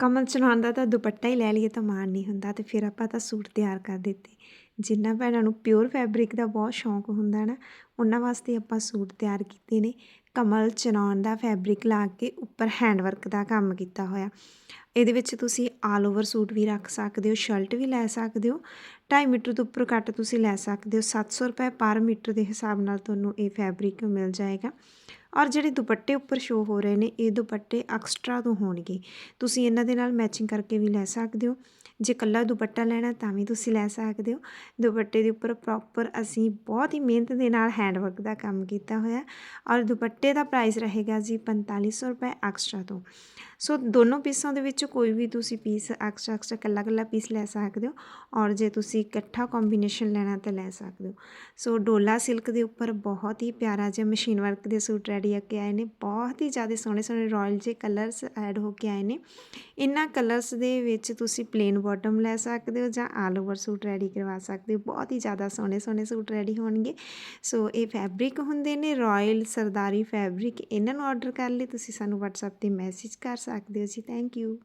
ਕਮਲ ਚਲਾਉਣ ਦਾ ਤਾਂ ਦੁਪੱਟਾ ਹੀ ਲੈ ਲਈਏ ਤਾਂ ਮਾਣ ਨਹੀਂ ਹੁੰਦਾ ਅਤੇ ਫਿਰ ਆਪਾਂ ਤਾਂ ਸੂਟ ਤਿਆਰ ਕਰ ਦਿੱਤੇ। ਜਿਨ੍ਹਾਂ ਭੈਣਾਂ ਨੂੰ ਪਿਓਰ ਫੈਬਰਿਕ ਦਾ ਬਹੁਤ ਸ਼ੌਂਕ ਹੁੰਦਾ ਨਾ, ਉਹਨਾਂ ਵਾਸਤੇ ਆਪਾਂ ਸੂਟ ਤਿਆਰ ਕੀਤੇ ਨੇ। ਕਮਲ ਚਨਾਨ ਦਾ ਫੈਬਰਿਕ ਲਾ ਕੇ ਉੱਪਰ ਹੈਂਡ ਵਰਕ ਦਾ ਕੰਮ ਕੀਤਾ ਹੋਇਆ। ਇਹਦੇ ਵਿੱਚ ਤੁਸੀਂ ਆਲ ਓਵਰ ਸੂਟ ਵੀ ਰੱਖ ਸਕਦੇ ਹੋ ਸ਼ਰਟ ਵੀ ਲੈ ਸਕਦੇ ਹੋ। 2.5 ਮੀਟਰ ਤੋਂ ਉੱਪਰ ਕੱਟ ਤੁਸੀਂ ਲੈ ਸਕਦੇ ਹੋ। 700 ਰੁਪਏ ਪਰ ਮੀਟਰ ਦੇ ਹਿਸਾਬ ਨਾਲ ਤੁਹਾਨੂੰ ਇਹ ਫੈਬਰਿਕ ਮਿਲ ਜਾਏਗਾ। ਔਰ ਜਿਹੜੇ ਦੁਪੱਟੇ ਉੱਪਰ ਸ਼ੋ ਹੋ ਰਹੇ ਨੇ, ਇਹ ਦੁਪੱਟੇ ਐਕਸਟਰਾ ਤੋਂ ਹੋਣਗੇ। ਤੁਸੀਂ ਇਹਨਾਂ ਦੇ ਨਾਲ ਮੈਚਿੰਗ ਕਰਕੇ ਵੀ ਲੈ ਸਕਦੇ ਹੋ। ਜੇ ਕੱਲਾ ਦੁਪੱਟਾ ਲੈਣਾ, ਤਾਂ ਵੀ ਤੁਸੀਂ ਲੈ ਸਕਦੇ ਹੋ। ਦੁਪੱਟੇ ਦੇ ਉੱਪਰ ਪ੍ਰੋਪਰ ਅਸੀਂ ਬਹੁਤ ਹੀ ਮਿਹਨਤ ਦੇ ਨਾਲ ਹੈਂਡ ਵਰਕ ਦਾ ਕੰਮ ਕੀਤਾ ਹੋਇਆ ਔਰ ਦੁਪੱਟੇ ਦਾ ਪ੍ਰਾਈਸ ਰਹੇਗਾ ਜੀ 4500 ਰੁਪਏ ਐਕਸਟਰਾ ਤੋਂ। ਸੋ ਦੋਨੋਂ ਪੀਸਾਂ ਦੇ ਵਿੱਚ ਕੋਈ ਵੀ ਤੁਸੀਂ ਪੀਸ ਐਕਸਟਰਾ ਐਕਸਟਰਾ ਕੱਲਾ ਕੱਲਾ ਪੀਸ ਲੈ ਸਕਦੇ ਹੋ ਔਰ ਜੇ ਤੁਸੀਂ ਇਕੱਠਾ ਕੰਬੀਨੇਸ਼ਨ ਲੈਣਾ ਤਾਂ ਲੈ ਸਕਦੇ ਹੋ। ਸੋ ਡੋਲਾ ਸਿਲਕ ਦੇ ਉੱਪਰ ਬਹੁਤ ਹੀ ਪਿਆਰਾ ਜਿਹਾ ਮਸ਼ੀਨ ਵਰਕ ਦੇ ਸੂਟ ਰੈਡੀ ਆ ਕੇ ਆਏ ਨੇ, ਬਹੁਤ ਹੀ ਜ਼ਿਆਦਾ ਸੋਹਣੇ ਸੋਹਣੇ ਰਾਇਲ ਜੇ ਕਲਰਸ ਐਡ ਹੋ ਕੇ ਆਏ ਨੇ। ਇਹਨਾਂ ਕਲਰਸ ਦੇ ਵਿੱਚ ਤੁਸੀਂ ਪਲੇਨ ਬਾਟਮ ਲੈ ਸਕਦੇ ਹੋ ਜਾਂ ਆਲ ਓਵਰ ਸੂਟ ਰੈਡੀ ਕਰਵਾ ਸਕਦੇ ਸਕਦੇ ਹੋ, ਬਹੁਤ ਹੀ ਜ਼ਿਆਦਾ ਸੋਹਣੇ ਸੋਹਣੇ ਸੂਟ ਰੈਡੀ ਹੋਣਗੇ। ਸੋ ਇਹ ਫੈਬਰਿਕ ਹੁੰਦੇ ਨੇ ਰਾਇਲ ਸਰਦਾਰੀ ਫੈਬਰਿਕ ਇਹਨਾਂ ਨੂੰ ਆਰਡਰ ਕਰਨ ਲਈ ਤੁਸੀਂ ਸਾਨੂੰ WhatsApp ਤੇ ਮੈਸੇਜ ਕਰ ਸਕਦੇ ਹੋ ਜੀ। Thank you